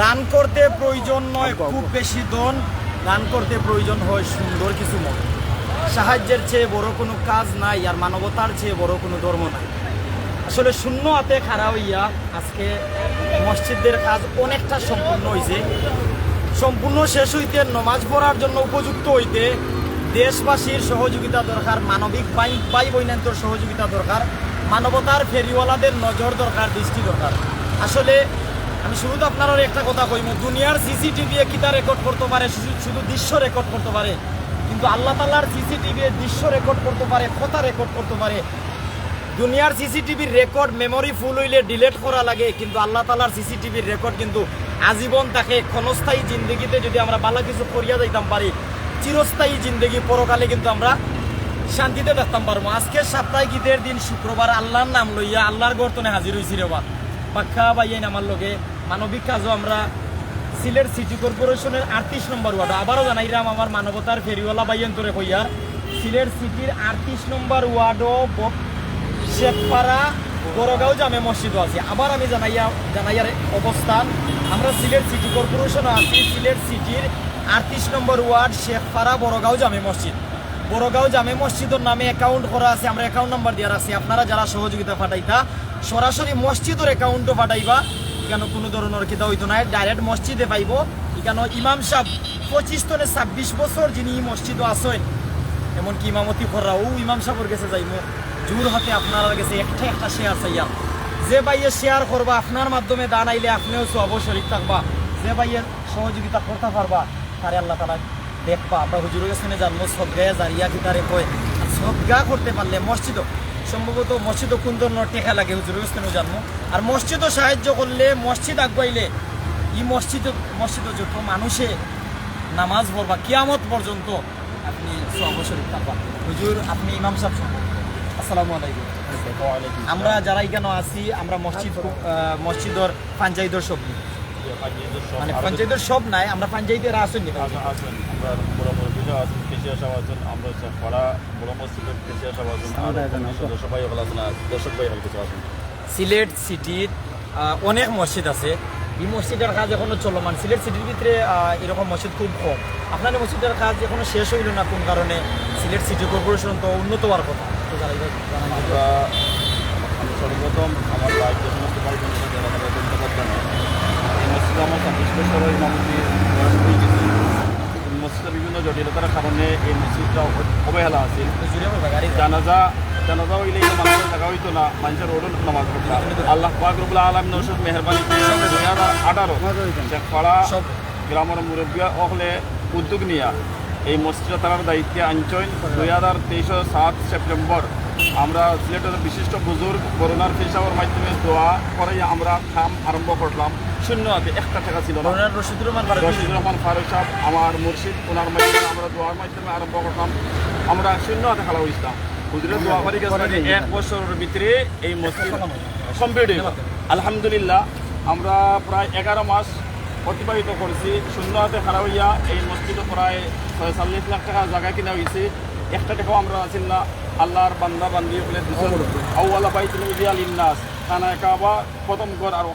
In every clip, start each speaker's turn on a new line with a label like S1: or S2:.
S1: দান করতে প্রয়োজন নয় খুব বেশি দন। রান করতে প্রয়োজন হয় সুন্দর কিছু মন সাহায্যের চেয়ে বড় কোনো কাজ নাই আর মানবতার চেয়ে বড় কোনো ধর্ম নাই। আসলে শূন্য হাতে খাড়া হইয়া আজকে মসজিদের কাজ অনেকটা সম্পূর্ণ হয়েছে সম্পূর্ণ শেষ হইতে নমাজ পড়ার জন্য উপযুক্ত হইতে দেশবাসীর সহযোগিতা দরকার মানবিক বাই বাই বৈনান্তর সহযোগিতা দরকার। মানবতার ফেরিওয়ালাদের নজর দরকার, দৃষ্টি দরকার। আসলে, আমি শুধু তো আপনার একটা কথা কইম দুনিয়ার সিসিটিভি কিতা রেকর্ড করতে পারে? শুধু- দৃশ্য রেকর্ড করতে পারে। কিন্তু আল্লাহ তাল্লাহর সিসিটিভি দৃশ্য রেকর্ড করতে পারে, কথা রেকর্ড করতে পারে। দুনিয়ার সিসিটিভির রেকর্ড মেমরি ফুল হইলে ডিলেট করা লাগে, কিন্তু আল্লাহ তালার সিসিটিভির রেকর্ড কিন্তু আজীবন তাকে ক্ষণস্থায়ী জিন্দগিতে যদি আমরা ভালো কিছু করিয়া যাইতাম পারি, চিরস্থায়ী জিন্দগি পরকালে কিন্তু আমরা শান্তিতে দেখতাম পারব। আজকে সাপ্তাহিক ঈদের দিন শুক্রবার আল্লাহর নাম লইয়া আল্লাহর গর্তনে হাজির হয়েছি রে বা পাক্ষা বাইয়াইন আমার লগে। মানবিক কাজও আমরা সিলেট সিটি কর্পোরেশনের আটত্রিশ নম্বর ওয়ার্ড। আবারও জানাইলাম আমার মানবতার ফেরিওয়ালা বাইয়েন তোরে কইয়া, সিলেট সিটির আটত্রিশ নম্বর ওয়ার্ডও শেখপাড়া বড়গাঁও জামে মসজিদও আছে। আবার আমি জানাইয়া জানাইয়ার অবস্থান, আমরা সিলেট সিটি কর্পোরেশন আছি। সিলেট সিটির আটত্রিশ নম্বর ওয়ার্ড শেখপাড়া বড়গাঁও জামে মসজিদ। বড়গাঁও জামে মসজিদের নামে অ্যাকাউন্ট করা আছে, আমরা অ্যাকাউন্ট নাম্বার দিয়ে রাখছি। আপনারা যারা সহযোগিতা পাঠাইতা, সরাসরি মসজিদের অ্যাকাউন্টও পাঠাইবা। কেন কোনো ধরনের কিতা হইতো না ডাইরেক্ট মসজিদে পাইব। কেন ইমাম সাহেব পঁচিশ তনে ছাব্বিশ বছর যিনি এই মসজিদও আসেন এমনকি ইমামতি করা ও ইমাম সাহেবের কাছে যাইব। জোর হাতে আপনার কাছে একটা একটা শেয়ার চাইয়া। যে বাইয়ে শেয়ার করবা, আপনার মাধ্যমে দান আইলে আপনিও সব শরীর থাকবা। যে বাইয়ে সহযোগিতা করতে পারবা, তারে আল্লাহ তালা দেখবা আমরা হুজুরের কাছে জানব সবগায়ে জারিয়া কি তারে কয় আর সবগা করতে পারলে মসজিদও সম্ভবত মসজিদও কোন ধরনের টেকা লাগে হুজুরের কাছে জানব আর মসজিদও সাহায্য করলে মসজিদ আগুয়াইলে এই মসজিদ মসজিদও যত মানুষে নামাজ পড়বা কিয়ামত পর্যন্ত আপনি সব শরীর থাকবা হুজুর আপনি ইমাম সাহেব শুনবেন। আসসালামু আলাইকুম। আমরা যারা এখানে আছি আমরা মসজিদ মসজিদর পাঞ্জাইদর সব নিই। মানে পঞ্চায়েতের সব নাই আমরা পঞ্চায়েতের আসেন নি সিলেট সিটির অনেক মসজিদ আছে। এই মসজিদের কাজ এখনও চলমান। সিলেট সিটির ভিতরে এরকম মসজিদ খুব কম। আপনার মসজিদের কাজ এখনও শেষ হইল না কোন কারণে? সিলেট সিটি কর্পোরেশন তো উন্নত হওয়ার কথা।
S2: সর্বপ্রথম আমার সমস্ত বছর ইমামতি বয়স হয়ে গেছে মসজিদের বিভিন্ন জটিলতার কারণে এই মসজিদটা অবহেলা আছে। জানাজা জানাজা হইলে মানুষের টাকা হইতো না মানুষের রোড নামাজ পড়তা আল্লাহ পাক রবুল আলম নৌসুদ মেহরবানি দুই হাজার আঠারো শেখপাড়া গ্রামের মুরব্বী হলে উদ্যোগ নিয়া। এই মসজিদ তার দায়িত্বে আঞ্চল দুই হাজার তেইশ সাত সেপ্টেম্বর আমরা সিলেটের বিশিষ্ট বুজুর্গ করোনার পেশাওয়ার মাধ্যমে দোয়া করে আমরা কাম আরম্ভ করলাম শূন্য হাতে একটা টাকা ছিল না।
S1: রশিদুর রহমান।
S2: রশিদুর রহমান ফারুক সাহেব আমার মুর্শিদ ওনার মাধ্যমে আমরা দোয়ার মাধ্যমে আরম্ভ করলাম আমরা শূন্য হাতে খেলা হয়েছিলাম হুজুরের দোয়া করি গেছে এক বছরের ভিতরে এই মসজিদ কমপ্লিট হইল আলহামদুলিল্লাহ আমরা প্রায় এগারো মাস অতিবাহিত করেছি। শূন্য হাতে খাড়া হইয়া এই মসজিদে প্রায় ছয় চল্লিশ লাখ টাকা জায়গা কিনা হয়েছে একটা টাকাও আমরা আছেন না। আল্লাহর বান্দা বান্দি বলে আউ্লা বাইতুল ইন্নাস খানা কাবা প্রথম ঘর আর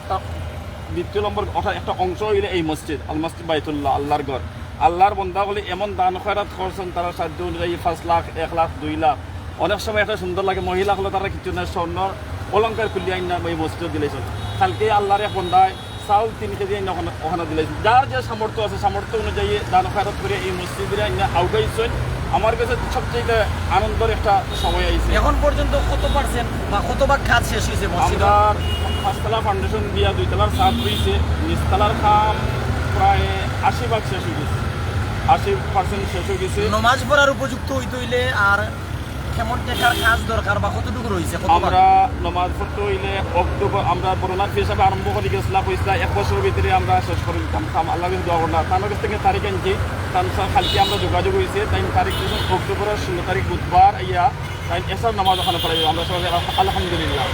S2: দ্বিতীয় নম্বর অর্থাৎ একটা অংশ হইলে এই মসজিদ আল মসজিদ বাইতুল্লাহ, আল্লাহর ঘর। আল্লাহর বন্ধা বলে এমন দান খয়রাত করছেন, তারা সাধ্য অনুযায়ী পাঁচ লাখ, এক লাখ, দুই লাখ। অনেক সময় একটা সুন্দর লাগে, মহিলা হলে তারা কিছু না স্বর্ণ অলঙ্কার খুলি আইন এই মসজিদ দিলেছেন। কালকে আল্লাহর এক বন্ধায় চাউল তিন কেজি আইন ওখানে দিলেছেন। যার যে সামর্থ্য আছে, সামর্থ্য অনুযায়ী দান খয়রাত করে এই মসজিদে আইন আউটাইছেন আমার কাছে সবচেয়ে আনন্দের একটা সময় আইছে।
S1: এখন পর্যন্ত কত পার্সেন্ট বা কত ভাগ কাজ শেষ হয়েছে মসজিদ?
S2: আমরা পাঁচতলা ফাউন্ডেশন দিয়া দুইতলার ছাদ হয়েছে নিচতলার কাম প্রায় আশি ভাগ শেষ হয়ে গেছে আশি পার্সেন্ট শেষ হয়ে গেছে
S1: নমাজ পড়ার উপযুক্ত হইতে হইলে আর কেমন টাকার কাজ দরকার বা কতটুকু রয়েছে?
S2: আমরা নমাজ পড়তে হইলে অক্টোবর আমরা করোনার হিসাবে আরম্ভ করে গেছিলাম হয়েছিল এক বছরের ভিতরে আমরা শেষ করে দিতাম। আল্লাহ কাছে দোয়া করলাম তার কাছ থেকে তারিখ আনছি। তার কালকে আমরা যোগাযোগ হয়েছে। তাই তারিখ দিয়েছেন অক্টোবরের ষোলো তারিখ বুধবার ইয়া তাই এসব নামাজ ওখানে পড়াই। আমরা সবাই আলহামদুলিল্লাহ।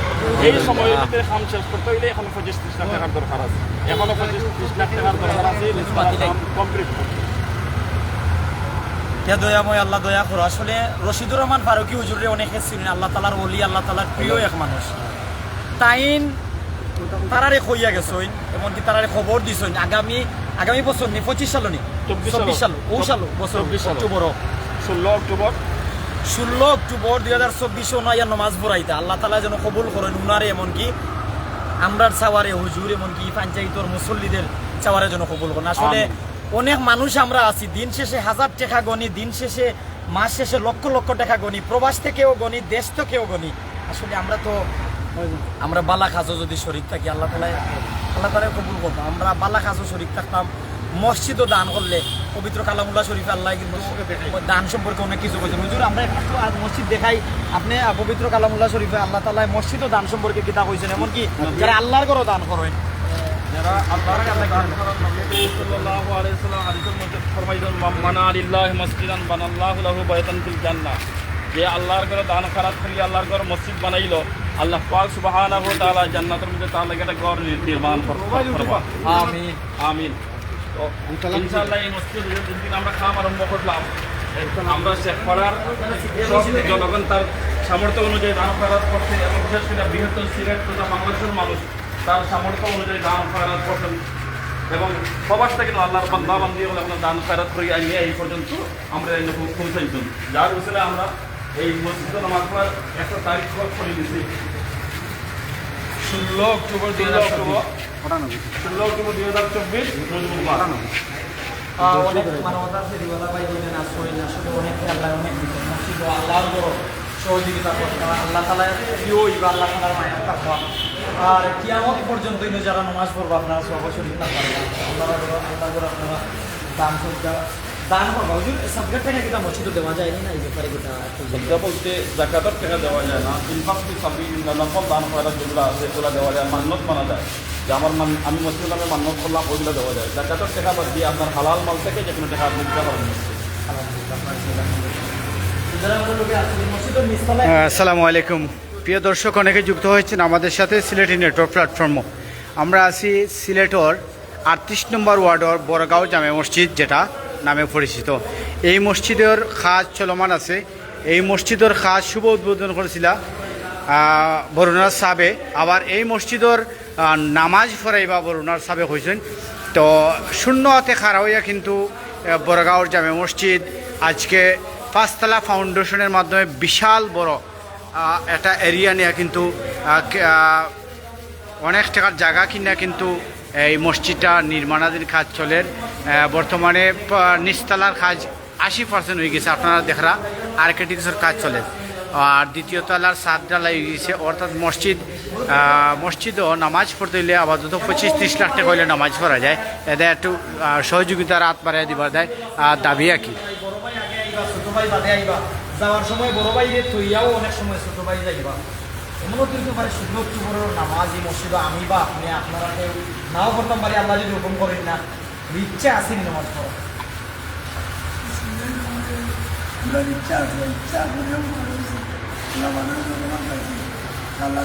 S2: এই সময়ের ভিতরে কাম শেষ করতে হইলে এখনও পঁচিশ ত্রিশ লাখ টাকার দরকার আছে। এখনও পঁচিশ ত্রিশ লাখ টাকার দরকার আছে। কমপ্লিট
S1: কে দয়াময় আল্লাহ দয়া করো। আসলে রশিদুর রহমান ফারুকি হুজুরে অনেকে ছিলেন আল্লাহ তালার আল্লাহ তালার প্রিয় এক মানুষ। তাইন তারারে কইয়া গেছইন এমনকি তারারে খবর দিছইন আগামী আগামী বছর নি পঁচিশ সাল নি?
S2: চব্বিশ সাল।
S1: ও সাল বছর। অক্টোবর।
S2: ষোলো অক্টোবর।
S1: ষোলো অক্টোবর দুই হাজার চব্বিশে ওনাইয়া নমাজ পড়াইতে। আল্লাহ তালা যেন কবুল করেন উনারে এমনকি আমরার চাওয়ারে হুজুর এমনকি পঞ্চায়েতর মুসল্লিদের চাওয়ারে যেন কবুল করেন। আসলে। অনেক মানুষ আমরা আছি। দিন শেষে হাজার টাকা গণি দিন শেষে মাস শেষে লক্ষ লক্ষ টাকা গণি। প্রবাস থেকেও গণি দেশ থেকেও গণি। আসলে আমরা তো আমরা বালা খাজও যদি শরীর থাকি আল্লাহ তালায় আল্লাহ তালায় কবুল করব আমরা বালা খাজও শরীর থাকতাম মসজিদও দান করলে পবিত্র কালামুল্লাহ শরীফ আল্লাহ কিন্তু দান সম্পর্কে অনেক কিছু বলছেন হুজুর আমরা একটু আর মসজিদ দেখাই আপনি পবিত্র কালামুল্লাহ শরীফে আল্লাহ তালায় মসজিদও দান সম্পর্কে কিতা কইছেন এমনকি যারা আল্লাহর ঘরও দান করেন।
S2: যারা আল্লাহর কাছে গান করার নবী সাল্লাল্লাহু আলাইহি সাল্লাম হাদিসের মধ্যে ফরমাইছেন মানা লিল্লাহি মাসজিদান বানাল্লাহু লাহু বাইতান ফিল জান্নাহ। যে আল্লাহর ঘরে দান খারাপ করি আল্লাহর ঘরে মসজিদ বানাইলো আল্লাহ পাক সুবহানাহু ওয়া তাআলা জান্নাতের মধ্যে তার লাগে একটা ঘর নির্মাণ করবা।
S1: আমিন।
S2: আমিন। তো ইনশাআল্লাহ। এই মসজিদ যেদিন আমরা খাম আরম্ভ করলাম আমরা শেখ পাড়ার জনগণ তার সামর্থ্য অনুযায়ী দান খয়রাত করছে এবং বিশেষ করে বৃহত্তর সিলেট তথা বাংলাদেশের মানুষ তার সামর্থ্য অনুযায়ী দান খয়রাত করছেন। এবং সবার থেকে আল্লাহর বান্দা বান্দি হলে আমরা দান খয়রাত করি নিয়ে এই পর্যন্ত আমরা এই পৌঁছাইছেন যার উচিলে আমরা এই মসজিদ নামাজ পড়ার একটা তারিখ করে দিচ্ছি ষোলো অক্টোবর দুই হাজার ষোলো অক্টোবর দুই হাজার চব্বিশ
S1: অনেক মানবতার ফেরিওয়ালা ভাই আল্লাহ অনেক সহযোগিতা আল্লাহ তালা প্রিয় আল্লাহ তালার মায়ের আর কি কিয়ামত পর্যন্ত যারা নমাজ পড়ব আপনারা সব শরীর আল্লাহ আল্লাহ করে আপনারা দান সজ্জা দান করবা হুজুর মসজিদে দেওয়া যায়নি না? এই ব্যাপারে কিটা
S2: সজ্জা বলতে জাকাতের টাকা দেওয়া যায় না। ইনফাক্ট সাবি নফল দান করা যেগুলো আছে সেগুলো দেওয়া যায় মান্যত মানা যায়। যে আমার মান আমি মসজিদ নামে মান্যত করলাম ওইগুলো দেওয়া যায়। জাকাতের টাকা বাদ দিয়ে আপনার হালাল মাল থেকে যে কোনো টাকা আপনি দিতে পারবেন
S1: নিচতলায়
S3: আসসালামু আলাইকুম। প্রিয় দর্শক, অনেকে যুক্ত হয়েছেন আমাদের সাথে সিলেটি নেটওয়ার্ক প্ল্যাটফর্মও আমরা আছি সিলেটর আটত্রিশ নম্বর ওয়ার্ডর বড়গাঁও জামে মসজিদ, যেটা নামে পরিচিত। এই মসজিদের খাজ চলমান আছে। এই মসজিদের খাজ শুভ উদ্বোধন করেছিল বরুণার সাবে। আবার এই মসজিদের নামাজ ফরাইবা বরুণার সাবে হয়েছেন। তো শূন্য হাতে খাড়া হইয়া কিন্তু বড়গাঁওর জামে মসজিদ আজকে পাঁচতলা ফাউন্ডেশনের মাধ্যমে বিশাল বড় একটা এরিয়া নিয়ে কিন্তু অনেক টাকার জায়গা কিনা কিন্তু এই মসজিদটা নির্মাণাধীন কাজ চলে। বর্তমানে নিচতলার কাজ আশি পার্সেন্ট হয়ে গেছে, আপনারা দেখরা আর্কিটেকচার কাজ চলে। আর দ্বিতীয় তলার সাত ডালাই হয়ে গেছে, অর্থাৎ মসজিদ মসজিদও নামাজ পড়তে হইলে আপাতত পঁচিশ ত্রিশ লাখ টাকা হইলে নামাজ পড়া যায়। এদের একটু সহযোগিতার হাত বাড়াই দিবার দেয়, আর দাবি আর কি
S1: যাওয়ার সময় বড় ভাই রে তৈয়াও অনেক সময় ছোট ভাই যাইবা। এমনও কিন্তু মানে ষোলো অক্টোবরের নামাজ এই মসজিদে আমি বা আপনি, আপনারা কেউ নাও করতাম পারি, আল্লাহ যদি হুকুম করেন না। ইচ্ছে আসেনি নামাজ পড়া
S4: আল্লাহ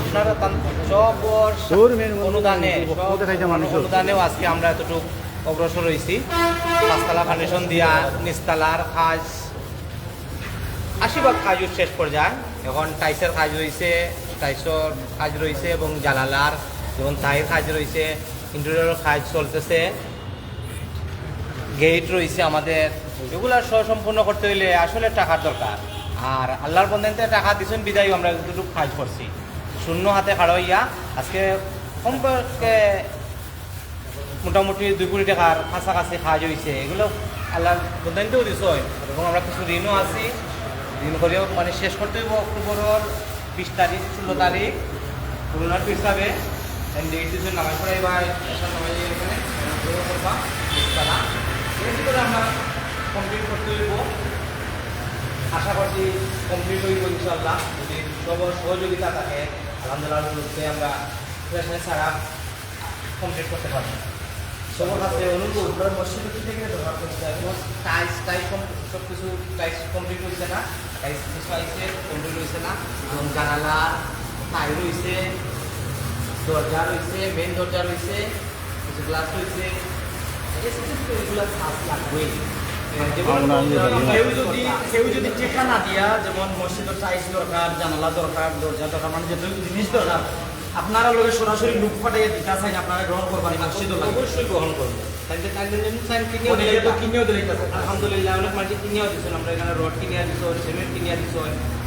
S5: আপনারা সব অনুদানে অনুদানেও আজকে আমরা এতটুকু অগ্রসর হয়েছি পাঁচতলা ফাউন্ডেশন দিয়া নিচতলার কাজ শেষ পর্যায়ে। এখন টাইসের কাজ রয়েছে টাইসর কাজ রয়েছে এবং জানালার যেমন তাইয়ের কাজ রয়েছে ইন্টেরিয়র কাজ চলতেছে। গেট রয়েছে আমাদের। এগুলো সম্পূর্ণ করতে হইলে আসলে টাকার দরকার। আর আল্লাহর বন্ধনতে টাকা দিচ্ছেন বিদায় আমরা দুটুকু কাজ করছি। শূন্য হাতে খাড়াইয়া আজকে সম্পর্কে মোটামুটি দুই কোটি টাকার কাছাকাছি কাজ হয়েছে এগুলো আল্লাহর বন্ধনতেও দিছে এবং আমরা কিছু ঋণও আছি। ঋণ করেও মানে শেষ করতে হইব অক্টোবরের বিশ তারিখ, ষোলো তারিখ। করোনার হিসাবে নামাজ নামাজ ইনশাআল্লাহ। কমপ্লিট হইব। ইনশাল্লাহ যদি সবার সহযোগিতা থাকে আলহামদুলিল্লাহ আমরা ফ্রেশনেস ছাড়া কমপ্লিট করতে পারব। সবার কাছে অনুরোধ।
S6: মসজিদে কি থেকে ব্যবহার করতে হবে
S5: টাইলস টাইলস সব কিছু টাইলস কমপ্লিট হয়েছে না। টাইলস কিছু আইছে কমপ্লিট হয়েছে না। এবং জানালা টাইল রয়েছে দরজা রয়েছে মেন দরজা রয়েছে কিছু গ্লাস রয়েছে। এগুলো কাজ লাগবেই।
S6: কেউ যদি কেউ যদি টেকা না দিয়া আপনারা লোকে সরাসরি লুক ফাটাইয়া দিতে চাই আপনারা গ্রহণ করবেন মসজিদ
S5: অবশ্যই গ্রহণ করব তাইলে তাইলে সাইন কিনেও
S6: অনেকে তো কিনেও দিলে
S5: আলহামদুলিল্লাহ অনেক মানুষ কিনিয়া দিচ্ছেন আমরা এখানে রড কিনিয়া দিচ্ছ সিমেন্ট কিনিয়া দিচ্ছ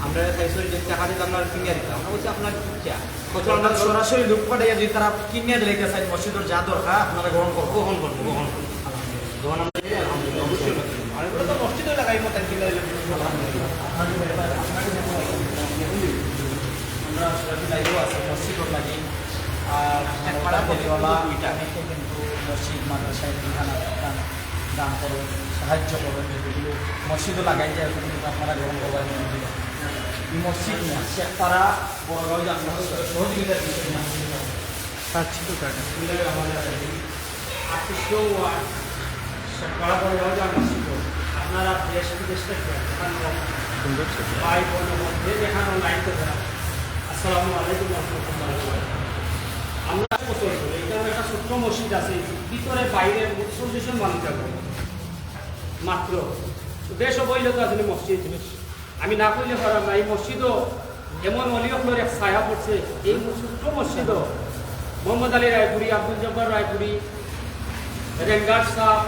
S5: আমরা চাইছো টাকা দিতে আপনার কিনিয়া দিতাম আমরা আপনার ইচ্ছা
S6: সরাসরি লুক ফাটাইয়া যদি তারা কিনে দিলে চাই মসজিদের যা দরকার আপনারা গ্রহণ করব
S5: গ্রহণ করব গ্রহণ করব গ্রহণ মসজিদে তাই কিনে দিলে
S6: আমরা লাইভও আছে মসজিদও লাগি আর পাড়া পরিওয়ালা অনেকে কিন্তু মসজিদ মাদ্রাসায় দান দান করুন সাহায্য করুন যেগুলো মসজিদও লাগাই যায় ওখানে কিন্তু আপনারা গ্রহণ করবেন এই মসজিদ না শেখপাড়া বড়গাঁও যে আপনার সহযোগিতার বিষয় না
S3: পাচ্ছি তো টাকা
S6: আর্টিস্টও শেখপাড়া বড়গাঁও যে আপনারা দেশ আলাইকুম আমরা মসজিদ আছে। মাত্র। মসজিদ। আমি না করলে পারাম না। এই মসজিদও এমন অলিয়কলোর এক ছায়া পড়ছে। এই ছোট্ট মসজিদও মোহাম্মদ আলী রায়পুরি, আব্দুল জব্বার রায়পুরি, রেঙ্গার সাহ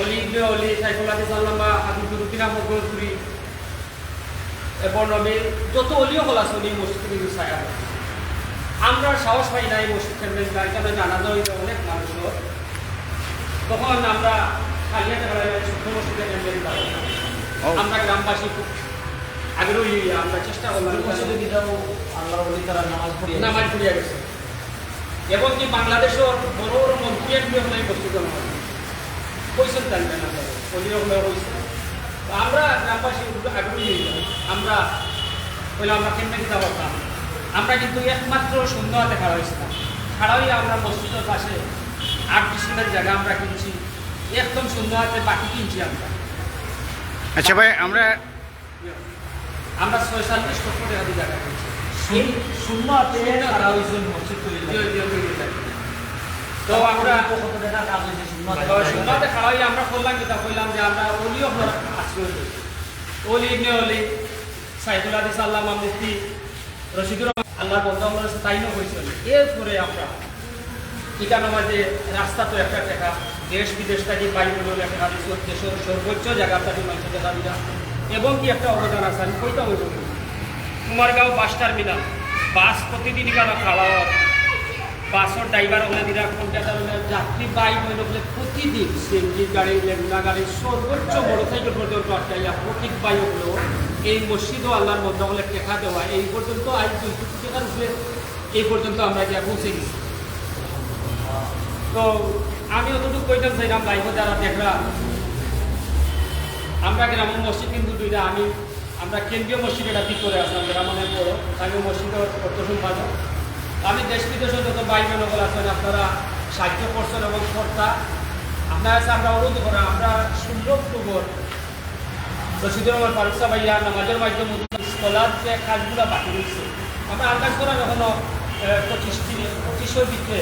S6: অলি ইবনে অলি সাইফুল আল্লামা হাবিবুর রুকিন আহমদ গৌরপুরি এবং আমি যত অলিও হল আছে মসজিদ কিন্তু ছায়া আমরা সাহস পাই না এই মসজিদ কারণে অনেক মানুষ তখন আমরা কালিয়াতে বেড়াই ছোট্ট মসজিদের কেন্দ্রের আমরা গ্রামবাসী খুব আগ্রহী আমরা চেষ্টা করলাম মসজিদে আল্লাহ তারা নামাজ পড়িয়ে নামাজ পড়িয়া গেছে এবং কি বাংলাদেশের বড় বড় মন্ত্রী এমপি হলে এই মসজিদ নামাজ কইছেন জানবেন না অলিও তো আমরা গ্রামবাসী আগ্রহী আমরা বললাম আমরা কেমনে দিতে পারতাম? আমরা কিন্তু একমাত্র সুন্দর দেখা হয়েছিলাম ছাড়াই আমরা মসজিদের পাশে আট ডিসেম্বরের জায়গা আমরা কিনছি। একদম সুন্দর হাতে বাকি কিনছি আমরা।
S3: আচ্ছা ভাই আমরা
S6: আমরা ছয় ছয়চল্লিশ লক্ষ টাকা দিয়ে জায়গা কিনছি। এই শূন্য হাতে মসজিদ তৈরি তো আমরা করলাম যেটা করলাম যে আমরা অলি আপনার আশ্রয় অলি ইবনে অলি সাইদুল আদিস আল্লামা মুফতি রশিদুর আল্লাহ বন্ধ আমরা তাইনও হয়েছিল এরপরে আমরা ইটানো রাস্তা তো একটা টাকা দেশ বিদেশ থেকে দিচ্ছে দেশের সর্বোচ্চ জায়গা থেকে মানুষের দেখা এবং কি একটা অবদান আছে আমি কইটা হইব কুমারগাঁও বাস টার্মিনাল বাস প্রতিদিন কেন খাওয়া বাসর ড্রাইভার হলে দিরা যাত্রী বাইক হইলে বলে প্রতিদিন। সিএনজি গাড়ি লেগুনা গাড়ি, সর্বোচ্চ মোটরসাইকেল পর্যন্ত আটকাইয়া প্রতীক বাইক হলেও এই মসজিদ ও আল্লাহর মধ্যে হলে টেকা দেওয়া। এই পর্যন্ত আজ দুই কোটি উপরে এই পর্যন্ত আমরা গিয়া পৌঁছে গেছি। তো আমি অতটুকু কইতাম চাইলাম বাইকে যারা দেখরা আমরা গ্রাম মসজিদ কিন্তু দুইটা, আমি, আমরা কেন্দ্রীয় মসজিদ এটা ঠিক করে আসলাম গ্রামের বড়। আমি মসজিদের অর্থ সম্পাদক আমি দেশ বিদেশে যত ভাই বোনগুলো আছেন, আপনারা সাহায্য করছেন এবং কর্তা, আপনার কাছে আমরা অনুরোধ করেন আমরা ষোলো অক্টোবর রশিদুর রহমান ফারুক সাহ ভাইয়া নামাজের মাধ্যমে স্কলার যে কাজগুলো বাকি রয়েছে, আমরা আন্দাজ করা এখনও পঁচিশ পঁচিশের দিকে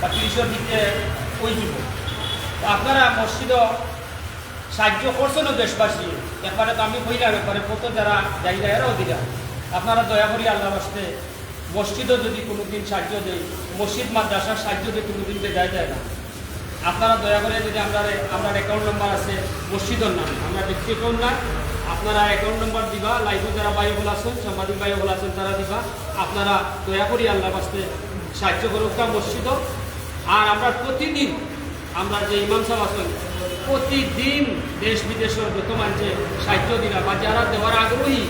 S6: বা তিরিশের দিকে ওই দিব। আপনারা মসজিদও সাহায্য করছেন দেশবাসী, একবারে তো আমি কইলাম একবারে কত যারা যাই যায় এরাও দিলাম আপনারা দয়া করি আল্লাহ বাসতে মসজিদও যদি কোনো দিন সাহায্য দেয়, মসজিদ, মাদ্রাসার সাহায্য দিয়ে কোনো দিন যায় যায় না। আপনারা দয়া করে যদি আমরা আমরা অ্যাকাউন্ট নাম্বার আছে, মসজিদের নাম, আমরা ব্যক্তি অ্যাকাউন্ট না, আপনারা অ্যাকাউন্ট নাম্বার দিবা, লাইফে যারা বাইবল আছেন, সাংবাদিক বাইবল আছেন, তারা দিবা। আপনারা দয়া করি আল্লাহ বাসতে সাহায্য করুক মসজিদও। আর আমরা প্রতিদিন, আমরা যে ইমাম সাহেব আছেন, প্রতিদিন দেশ বিদেশের যত মানুষে সাহায্য দিলা বা যারা দেওয়ার আগ্রহী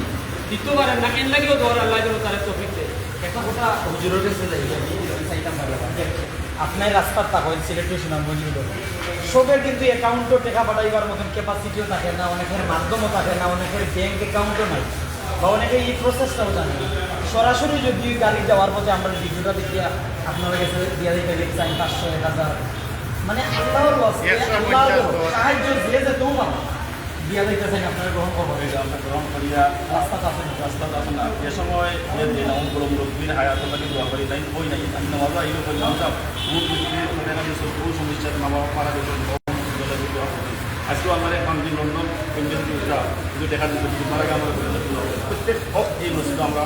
S6: পারেন না, এর লাগেও দেওয়ার আল্লাহ যেন তারা তফিক দেয় একটা কথা হুজুরের কাছে চাইতাম
S1: আপনার রাস্তার থাকেন সিলেক্টর সুনামগঞ্জ সবের কিন্তু অ্যাকাউন্টও টাকা পাঠাইবার মতন ক্যাপাসিটিও থাকে না অনেকের মাধ্যমও থাকে না অনেকের ব্যাংক অ্যাকাউন্টও নাই। বা অনেকে এই প্রসেসটাও জানে সরাসরি যদি গাড়ি যাওয়ার পথে আমরা ভিডিওটা দেখিয়ে আপনারা কাছে দিয়ে দিতে চাই পাঁচশো এক হাজার। মানে আল্লাহর সাহায্য দিয়ে যেতেও পারো দিয়া দিতেছেন, আপনারা গ্রহণ করবেন?
S2: আমরা গ্রহণ করিয়া
S1: রাস্তা আছে,
S2: রাস্তা যাব না। যে সময় যে আমার বড় মুরব্বীর হায়াত করি নাই আমি নামাজ আইলে কই নামতাম মুখ মুখে মানে আমি সব সমস্যা নামা পারা গেছে আজকেও আমার এক বান্ধবী লন্ডন কিন্তু দেখা দিচ্ছে মারা গিয়ে আমার প্রত্যেক এই মসজিদ আমরা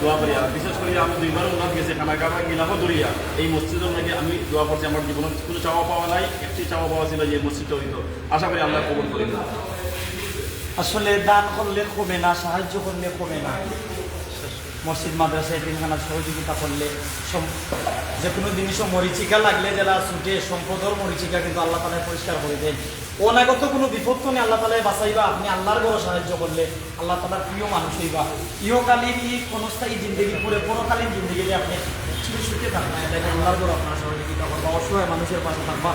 S2: দোয়া করি আর বিশেষ করে আমি দুইবার উন্নত গেছে খানা কাপড় গিলামও দরিয়া এই মসজিদের নাকি আমি দোয়া করছি, আমার জীবনে কোনো চাওয়া পাওয়া নাই, একটি চাওয়া পাওয়া ছিল যে মসজিদটা হইত। আশা করি আমরা কবল করি
S1: আসলে দান করলে কমে না, সাহায্য করলে কমে না। মসজিদ মাদ্রাসায় তিনখানা সহযোগিতা করলে যে কোনো জিনিসও মরিচিকা লাগলে যারা ছুটে সম্পদর মরিচিকা, কিন্তু আল্লাহ তালায় পরিষ্কার করে দেন। অনাগত কোনো বিপদ নেই আল্লাহ তালায় বাঁচাইবা। আপনি আল্লাহর বড় সাহায্য করলে আল্লাহ তালার প্রিয় মানুষ হইবা। ইহকালীন ই ক্ষণস্থায়ী জিন্দগি পরে পরকালীন জিন্দগিতে আপনি শুধু সুখে থাকবেন এটা আল্লাহর বড় আপনার সহযোগিতা করবা অসহায় মানুষের পাশে থাকবা।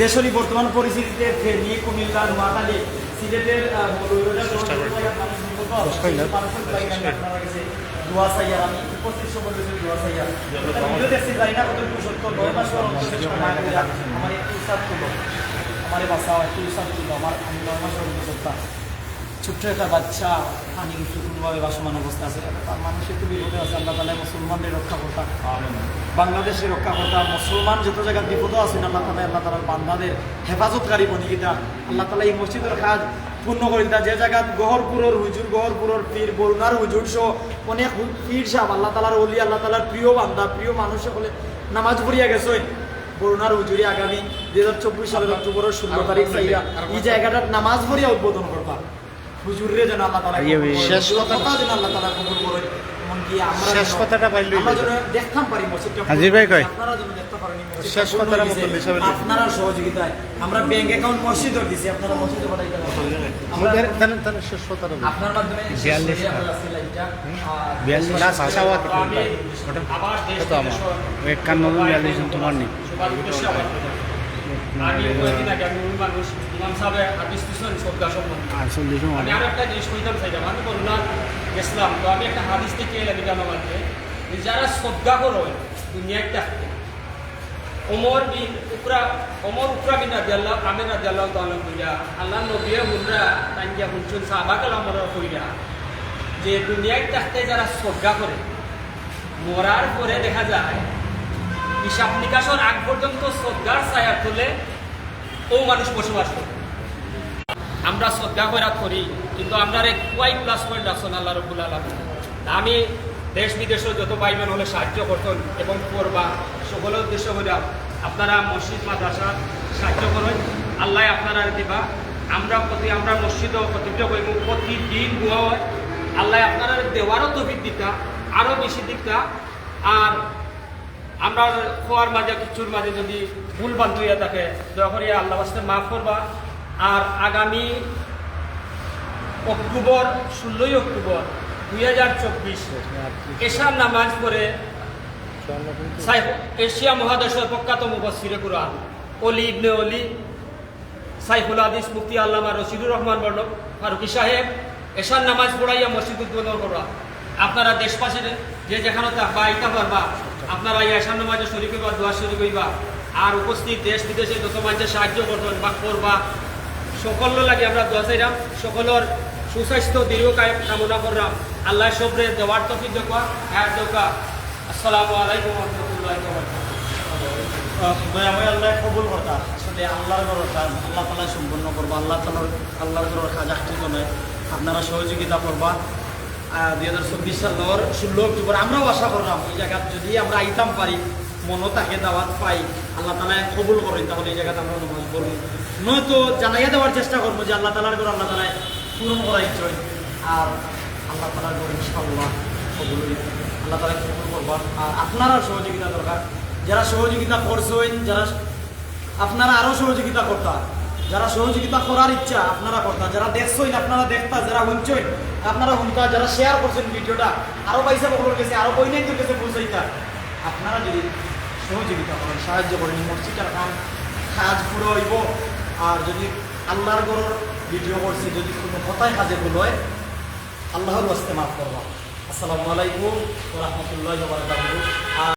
S1: দেশেরই বর্তমান পরিস্থিতিতে ফেনী কুমিল্লা নোয়াখালী সিলেটের দোয়া আমি উপস্থিত সকল কিছু দোয়া চাইয়া ভিডিও দেখছি জানি না কতটুকু সত্য। নয় মাস পর অন্তত সময় করে আমার একটু উৎসাহ তুলো আমার বাচ্চা একটু উৎসাহ তুলো আমার আমি মাস অন্তত ছোট্ট একটা বাচ্চা একটু কোনোভাবে বাসমান অবস্থা আছে তার মানুষ একটু বিপদে আছে আল্লাহ তালা মুসলমানদের রক্ষা করতা বাংলাদেশের রক্ষা করতা মুসলমান যত জায়গায় বিপদও আছেন আল্লাহ তালা আল্লাহ তালার বান্দাদের হেফাজতকারী বনিকিতা আল্লাহ তালা এই মসজিদের কাজ পূর্ণ করে দিতা যে জায়গাত গহরপুরের হুজুর গহরপুরের পীর বরুণার হুজুর সহ অনেক পীর সাহেব আল্লাহ তালার অলি আল্লাহ তালার প্রিয় বান্দা প্রিয় মানুষ সকলে নামাজ পড়িয়া গেছেন করোনার উজুরি আগামী দুই হাজার চব্বিশ সালের অক্টোবরের ষোলো তারিখ চাইয়া এই জায়গাটার নামাজ ভরিয়া উদ্বোধন করবা। হুজুরে যেন আল্লাহ তালা।
S3: শেষ
S1: কথা যেন আল্লাহ তালা কবুল করেন এমনকি আমরা
S3: শেষ কথাটা পাইলেই
S1: আমরা যেন দেখতাম পারি মসজিদটা
S3: হাজির ভাই কয়?
S1: আপনারা যেন দেখতে পারেন
S3: শেষ কথাটা
S1: হয়েছে।
S3: মতো হিসাবে
S1: আপনারা সহযোগিতায় আমরা ব্যাংক অ্যাকাউন্ট দিছি আপনারা মসজিদে শেষ
S3: কত আমার? তোমার নেই।
S6: সবার উদ্দেশ্যে আবার। আমি কয়েকদিন আগে আমি ওই মানুষ ইমাম সাহেব সম্বন্ধে
S3: চল্লিশ
S6: আমি আর একটা জিনিস কইতাম চাইতাম আমি করুণা গেছিলাম। তো আমি একটা হাদিস থেকে এলাম, এটা আমার মাঝে। যে যারা শ্রদ্ধা করো দুনিয়ায় থাকতে ওমর বিন উপরা ওমর উপরা বিন রাজিয়াল্লাহ আমির রাজিয়াল্লাহ তাআলা কইরা আল্লাহ নবিয়ে হুনরা তাইয়া হুনছুন সাহাবা কালামর কইরা, যে দুনিয়ায় থাকতে যারা শ্রদ্ধা করে, মরার পরে দেখা যায়, হিসাব নিকাশর আগ পর্যন্ত শ্রদ্ধার ছায়া তুলে ও মানুষ বসবাস করে। আমরা শ্রদ্ধা করাত করি। কিন্তু আমরা এক ওয়াই প্লাস পয়েন্ট আসন আল্লাহ রবুল আলম আমি দেশ বিদেশে যত পাইবেন হলে সাহায্য করতেন এবং করবা, সকলের উদ্দেশ্য করিয়া আপনারা মসজিদ, মাদ্রাসা সাহায্য করেন, আল্লাহ আপনারা দিবা। আমরা প্রতি আমরা মসজিদ প্রতিজ্ঞা করিব প্রতিদিন দোয়া হয়। আল্লাহ আপনারা দেওয়ারও তফিক দিতা, আরও বেশি দিকটা আর আমরা খোয়ার মাঝে কিছুর মাঝে যদি ভুল বান্ধ হইয়া থাকে, দয়া করিয়া আল্লাহ বাস্তে মাফ করবা। আর আগামী অক্টোবর, ষোলোই অক্টোবর, দুই হাজার চব্বিশ। এশার নামাজ পরে এশিয়া মহাদেশের প্রখ্যাত মুবসিরে কুরআন। অলি ইবনে অলি, সাইফুল হাদিস মুফতি আল্লামা রশিদুর রহমান বর্ণ ফারুকি সাহেব, এশার নামাজ পড়াইয়া মসজিদ উদ্বোধন করা আপনারা দেশবাসীর যে যেখানে থাকবা আইতা পারবা, আপনারা এই নামাজে শরীর হইবা, দোয়া শরীফ হইবা, আর উপস্থিত দেশ বিদেশে যত মানুষের সাহায্য করবেন বা করবা সকল লাগে আমরা দোয়া চাইলাম সকলের সুস্বাস্থ্য দীর্ঘকায় কামনা করলাম আল্লাহ সবরে দেওয়ার তফিক দেখা হ্যাঁ দেখা আসসালামু আলাইকুম রহমতুল্লাহ
S1: আল্লাহ তালা সম্পন্ন আল্লাহ সহযোগিতা আশা এই যদি আমরা আইতাম পারি মনও তাকে পাই, আল্লাহ তালায় কবুল করেন, তাহলে এই জায়গাতে আমরা নমাজ পড়ব নয়তো জানাইয়া দেওয়ার চেষ্টা করব যে আল্লাহ তালার করে আল্লাহ তালায় পূরণ করাই চাই আর আল্লাহ তালার করে ইনশাল্লাহ। আল্লাহ তালা কবুল করবা। আর আপনারা সহযোগিতা দরকার। যারা সহযোগিতা করছেন, যারা আপনারা আরও সহযোগিতা করতা, যারা সহযোগিতা করার ইচ্ছা, আপনারা করতা। যারা দেখছেন, আপনারা দেখতা, যারা শুনছেন, আপনারা শুনতা। যারা শেয়ার করছেন ভিডিওটা, আরও পয়সা বকলোর কাছে আরও বইনাইতের কাছে পৌঁছাইতা। আপনারা যদি সহযোগিতা করেন, সাহায্য করেন কাম কাজ পুরো হইব। আর যদি আল্লাহর গরুর ভিডিও করছি, যদি কোনো কথায় কাজে ভুল হয়, আল্লাহর বাস্তে মাফ করবা। আসসালামু আলাইকুম রহমতুল্লাহ আর